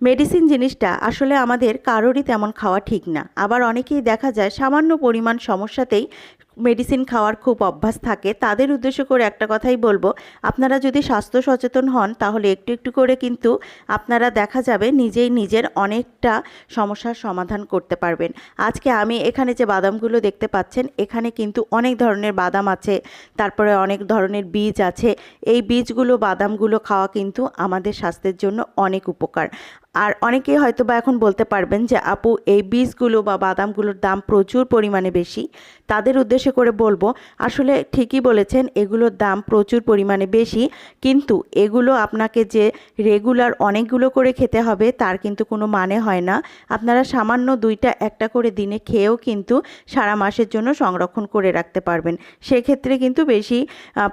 Medicine জিনিসটা আসলে আমাদের কারোরই তেমন খাওয়া ঠিক না। আবার অনেকেই দেখা যায় সামান্য পরিমাণ সমস্যাতেই মেডিসিন খাওয়ার খুব অভ্যাস থাকে, তাদের উদ্দেশ্য করে একটা কথাই বলব, আপনারা যদি স্বাস্থ্য সচেতন হন, তাহলে একটু একটু করে কিন্তু আপনারা দেখা যাবে নিজেই নিজের অনেকটা সমস্যার সমাধান করতে পারবেন। আজকে আমি এখানে যে বাদামগুলো দেখতে পাচ্ছেন, এখানে কিন্তু অনেক ধরনের বাদাম আছে, তারপরে অনেক ধরনের বীজ আছে, এই বীজগুলো, বাদামগুলো খাওয়া কিন্তু আমাদের স্বাস্থ্যের জন্য অনেক উপকার। আর অনেকেই হয়তো বা এখন বলতে পারবেন যে, আপু, এই বীজগুলো বা বাদামগুলোর দাম প্রচুর পরিমাণে বেশি। তাদের উদ্দেশ্য করে বলব, আসলে ঠিকই বলেছেন, এগুলোর দাম প্রচুর পরিমাণে বেশি, কিন্তু এগুলো আপনাকে যে রেগুলার অনেকগুলো করে খেতে হবে, তার কিন্তু কোনো মানে হয় না। আপনারা সামান্য দুইটা, একটা করে দিনে খেয়েও কিন্তু সারা মাসের জন্য সংরক্ষণ করে রাখতে পারবেন। সেক্ষেত্রে কিন্তু বেশি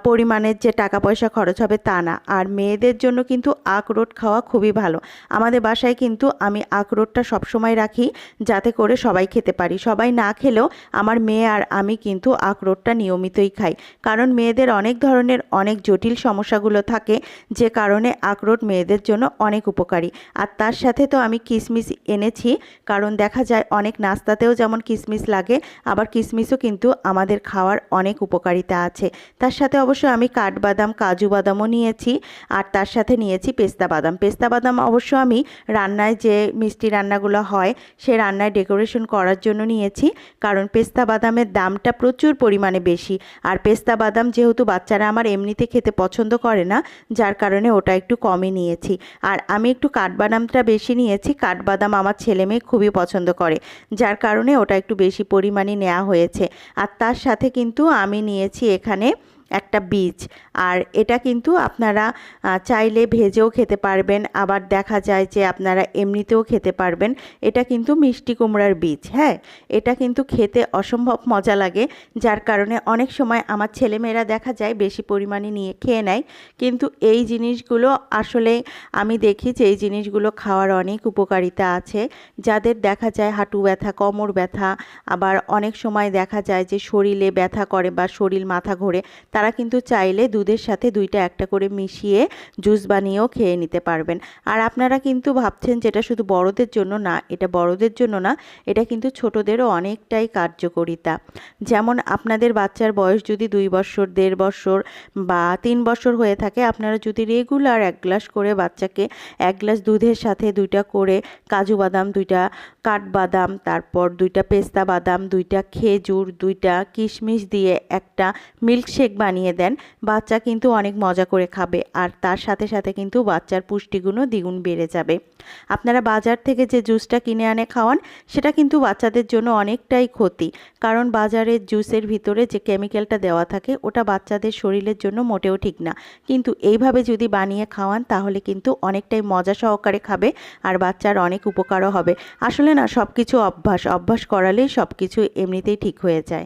পরিমাণের যে টাকা পয়সা খরচ হবে তা না। আর মেয়েদের জন্য কিন্তু আখরোট খাওয়া খুবই ভালো। আমাদের বাসায় কিন্তু আমি আখরোটটা সবসময় রাখি, যাতে করে সবাই খেতে পারি। সবাই না খেলেও আমার মেয়ে আর আমি কিন্তু আখরোটটা নিয়মিতই খাই কারণ মেয়েদের অনেক ধরনের অনেক জটিল সমস্যাগুলো থাকে, যে কারণে আখরোট মেয়েদের জন্য অনেক উপকারী। আর তার সাথে তো আমি কিশমিশ এনেছি, কারণ দেখা যায় অনেক নাস্তাতেও যেমন কিশমিশ লাগে, আবার কিশমিশও কিন্তু আমাদের খাওয়ার অনেক উপকারিতা আছে। তার সাথে অবশ্য আমি কাঠবাদাম, কাজু বাদামও নিয়েছি, আর তার সাথে নিয়েছি পেস্তা বাদাম। পেস্তা বাদাম অবশ্য আমি রান্নায় যে মিষ্টি রান্নাগুলো হয়, সে রান্নায় ডেকোরেশন করার জন্য নিয়েছি, কারণ পেস্তা বাদামের দামটা প্রচুর পরিমাণে বেশি। আর পেস্তা বাদাম যেহেতু বাচ্চারা আমার এমনিতে খেতে পছন্দ করে না, যার কারণে ওটা একটু কমই নিয়েছি। আর আমি একটু কাঠবাদামটা বেশি নিয়েছি, কাঠবাদাম আমার ছেলে মেয়ে খুবই পছন্দ করে, যার কারণে ওটা একটু বেশি পরিমাণে নেওয়া হয়েছে। আর তার সাথে কিন্তু আমি নিয়েছি এখানে একটা বীজ। আর এটা কিন্তু আপনারা চাইলে ভেজেও খেতে পারবেন, আবার দেখা যায় যে আপনারা এমনিতেও খেতে পারবেন। এটা কিন্তু মিষ্টি কুমড়ার বীজ হ্যাঁ? এটা কিন্তু খেতে অসম্ভব মজা লাগে, যার কারণে অনেক সময় আমার ছেলেমেয়েরা দেখা যায় বেশি পরিমাণে নিয়ে খেয়ে নেয়। কিন্তু এই জিনিসগুলো আসলে আমি দেখি যে এই জিনিসগুলো খাওয়ার অনেক উপকারিতা আছে। যাদের দেখা যায় হাঁটু ব্যথা, কোমর ব্যথা, আবার অনেক সময় দেখা যায় যে শরীরে ব্যথা করে বা শরীর মাথা ঘোরে তারা কিন্তু চাইলে দুধের সাথে দুইটা একটা করে মিশিয়ে জুস বানিয়েও খেয়ে নিতে পারবেন। আর আপনারা কিন্তু ভাবছেন যেটা শুধু বড়দের জন্য না, এটা বড়দের জন্য না, এটা কিন্তু ছোটদেরও অনেকটাই কার্যকরিতা। যেমন আপনাদের বাচ্চার বয়স যদি দুই বছর, দেড় বছর বা তিন বছর হয়ে থাকে, আপনারা যদি রেগুলার এক গ্লাস করে বাচ্চাকে এক গ্লাস দুধের সাথে দুইটা করে কাজু বাদাম, দুইটা কাঠবাদাম তারপর দুইটা পেস্তা বাদাম, দুইটা খেজুর, দুইটা কিশমিশ দিয়ে একটা মিল্কশেক বানিয়ে দেন। বাচ্চা কিন্তু অনেক মজা করে খাবে আর তার সাথে সাথে কিন্তু বাচ্চার পুষ্টিগুণও দ্বিগুণ বেড়ে যাবে। আপনারা বাজার থেকে যে জুসটা কিনে আনে খাওয়ান, সেটা কিন্তু বাচ্চাদের জন্য অনেকটাই ক্ষতি। কারণ বাজারের জুসের ভিতরে যে কেমিক্যালটা দেওয়া থাকে, ওটা বাচ্চাদের শরীরের জন্য মোটেও ঠিক না। কিন্তু এইভাবে যদি বানিয়ে খাওয়ান, তাহলে কিন্তু অনেকটাই মজা সহকারে খাবে আর বাচ্চার অনেক উপকারও হবে। আসলে না সব কিছু অভ্যাস। অভ্যাস করালেই সব কিছু এমনিতেই ঠিক হয়ে যায়।